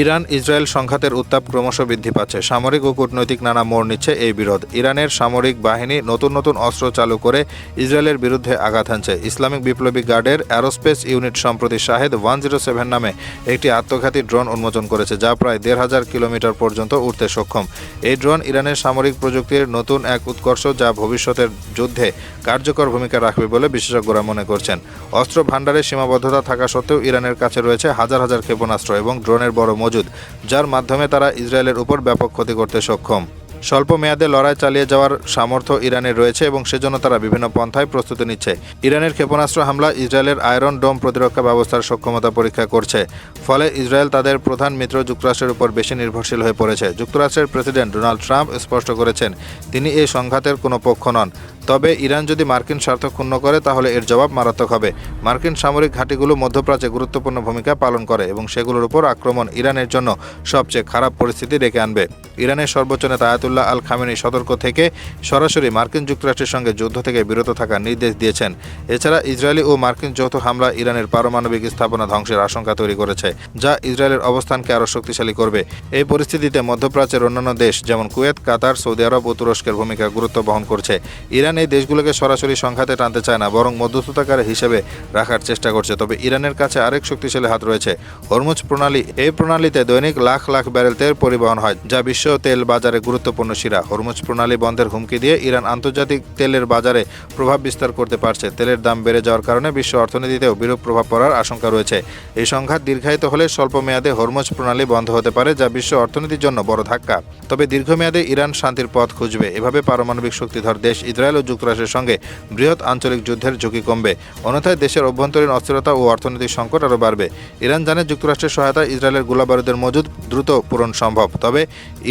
Iran Israel সংঘাতের উত্তাপ ক্রমশ বৃদ্ধি পাচ্ছে। সামরিক ও কূটনৈতিক নানা মোড় নিচ্ছে এই বিরোধ। ইরানের সামরিক বাহিনী নতুন নতুন অস্ত্র চালু করে ইসরায়েলের বিরুদ্ধে আঘাত হানছে। ইসলামিক বিপ্লবী গার্ডের অ্যারোস্পেস ইউনিট সম্প্রতি শাহেদ ওয়ান জিরো সেভেন নামে একটি আত্মঘাতী ড্রোন উন্মোচন করেছে, যা প্রায় দেড় হাজার কিলোমিটার পর্যন্ত উঠতে সক্ষম। এই ড্রোন ইরানের সামরিক প্রযুক্তির নতুন এক উৎকর্ষ, যা ভবিষ্যতের যুদ্ধে কার্যকর ভূমিকা রাখবে বলে বিশেষজ্ঞরা মনে করছেন। অস্ত্র ভাণ্ডারের সীমাবদ্ধতা থাকা সত্ত্বেও ইরানের কাছে রয়েছে হাজার হাজার ক্ষেপণাস্ত্র এবং ড্রোনের বড় মজুদ যার মাধ্যমে তারা ইসরায়েলের উপর ব্যাপক ক্ষতি করতে সক্ষম। স্বল্প মেয়াদে লড়াই চালিয়ে যাওয়ার সামর্থ্য ইরানের রয়েছে এবং সেজন্য তারা বিভিন্ন পন্থায় প্রস্তুতি নিচ্ছে। ইরানের ক্ষেপণাস্ত্র হামলা ইসরায়েলের আয়রন ডোম প্রতিরক্ষা ব্যবস্থার সক্ষমতা পরীক্ষা করছে। ফলে ইসরায়েল তাদের প্রধান মিত্র যুক্তরাষ্ট্রের উপর বেশি নির্ভরশীল হয়ে পড়েছে। যুক্তরাষ্ট্রের প্রেসিডেন্ট ডোনাল্ড ট্রাম্প স্পষ্ট করেছেন, তিনি এই সংঘাতের কোনো পক্ষ নন। তবে ইরান যদি মার্কিন স্বার্থ ক্ষুণ্ণ করে, তাহলে এর জবাব মারাত্মক হবে। মার্কিন সামরিক ঘাঁটিগুলো মধ্যপ্রাচ্যে গুরুত্বপূর্ণ ভূমিকা পালন করে এবং সেগুলোর উপর আক্রমণ ইরানের জন্য সবচেয়ে খারাপ পরিস্থিতি ডেকে আনবে। ইরানের সর্বোচ্চ নেতা আয়াতুল্লাহ আল খামেনি সতর্ক থেকে সরাসরি মার্কিন যুক্তরাষ্ট্রের সঙ্গে যুদ্ধ থেকে বিরত থাকার নির্দেশ দিয়েছেন। এছাড়া ইসরায়েলি ও মার্কিন যৌথ হামলা ইরানের পারমাণবিক স্থাপনা ধ্বংসের আশঙ্কা তৈরি করেছে, যা ইসরায়েলের অবস্থানকে আরও শক্তিশালী করবে। এই পরিস্থিতিতে মধ্যপ্রাচ্যের অন্যান্য দেশ যেমন কুয়েত, কাতার, সৌদি আরব ও তুরস্কের ভূমিকা গুরুত্ব বহন করছে। ইরান এই দেশগুলোকে সরাসরি সংঘাতে টানতে চায় না, বরং মধ্যস্থতাকারী হিসেবে রাখার চেষ্টা করছে। তবে ইরানের কাছে আরেক শক্তিশালী হাত রয়েছে। হরমুজ প্রণালী, এই প্রণালীতে দৈনিক লাখ লাখ ব্যারেল তেল পরিবহন হয়, যা বিশ্ব তেল বাজারে গুরুত্বপূর্ণ শিরা হরমুজ প্রণালী বন্ধের হুমকি দিয়ে ইরান আন্তর্জাতিক তেলের বাজারে প্রভাব বিস্তার করতে পারছে। তেলের দাম বেড়ে যাওয়ার কারণে বিশ্ব অর্থনীতিতেও বিরূপ প্রভাব পড়ার আশঙ্কা রয়েছে। এই সংঘাত দীর্ঘায়িত হলে স্বল্প মেয়াদে হরমুজ প্রণালী বন্ধ হতে পারে, যা বিশ্ব অর্থনীতির জন্য বড় ধাক্কা। তবে দীর্ঘমেয়াদে ইরান শান্তির পথ খুঁজবে। এভাবে পারমাণবিক শক্তিধর দেশ ইসরায়েল ও যুক্তরাষ্ট্রের সঙ্গে বৃহৎ আঞ্চলিক যুদ্ধের ঝুঁকি কমবে। অন্যথায় দেশের অভ্যন্তরীণ অস্থিরতা ও অর্থনৈতিক সংকট আরও বাড়বে। ইরান জানে যুক্তরাষ্ট্রের সহায়তায় ইসরায়েলের গোলাবারুদের মজুদ দ্রুত পূরণ সম্ভব। তবে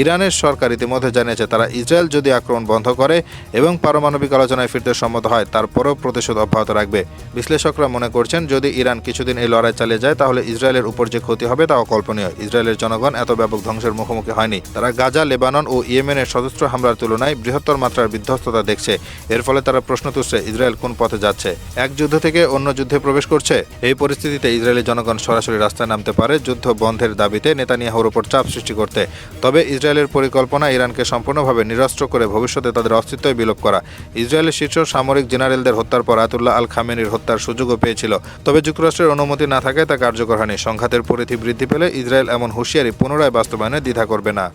ইরানের সরকার ইতিমধ্যে জানিয়েছে, তারা ইসরায়েল যদি আক্রমণ বন্ধ করে এবং পারমাণবিক আলোচনায় ফিরতে সম্মত হয়, তারপরও প্রতিশোধ অব্যাহত রাখবে। বিশ্লেষকরা মনে করছেন, যদি ইরান কিছুদিন এই লড়াই চালিয়ে যায়, তাহলে ইসরায়েলের উপর যে ক্ষতি হবে তা অকল্পনীয়। ইসরায়েলের জনগণ এত ব্যাপক ধ্বংসের মুখোমুখি হয়নি। তারা গাজা, লেবানন ও ইয়েমেনের সশস্ত্র হামলার তুলনায় বৃহত্তর মাত্রার বিধ্বস্ততা দেখছে। এর ফলে তারা প্রশ্ন তুলছে, ইসরায়েল কোন পথে যাচ্ছে? এক যুদ্ধ থেকে অন্য যুদ্ধে প্রবেশ করছে? এই পরিস্থিতিতে ইসরায়েলি জনগণ সরাসরি রাস্তায় নামতে পারে যুদ্ধ বন্ধের দাবিতে নেতানিয়াহুর উপর চাপ সৃষ্টি করতে। তবে ইসরায়েলের পরিকল্পনা ইরানকে সম্পূর্ণভাবে নিরস্ত্র করে ভবিষ্যতে তাদের অস্তিত্বই বিলোপ করা। ইসরায়েলের শীর্ষ সামরিক জেনারেলদের হত্যার পর আতুল্লাহ আল খামেনির হত্যার সুযোগও পেয়েছিল। তবে যুক্তরাষ্ট্রের অনুমতি না থাকায় তা কার্যকর হয়নি। সংঘাতের পরিধি বৃদ্ধি পেলে ইসরায়েল এমন হুঁশিয়ারি পুনরায় বাস্তবায়নে দ্বিধা করবে না।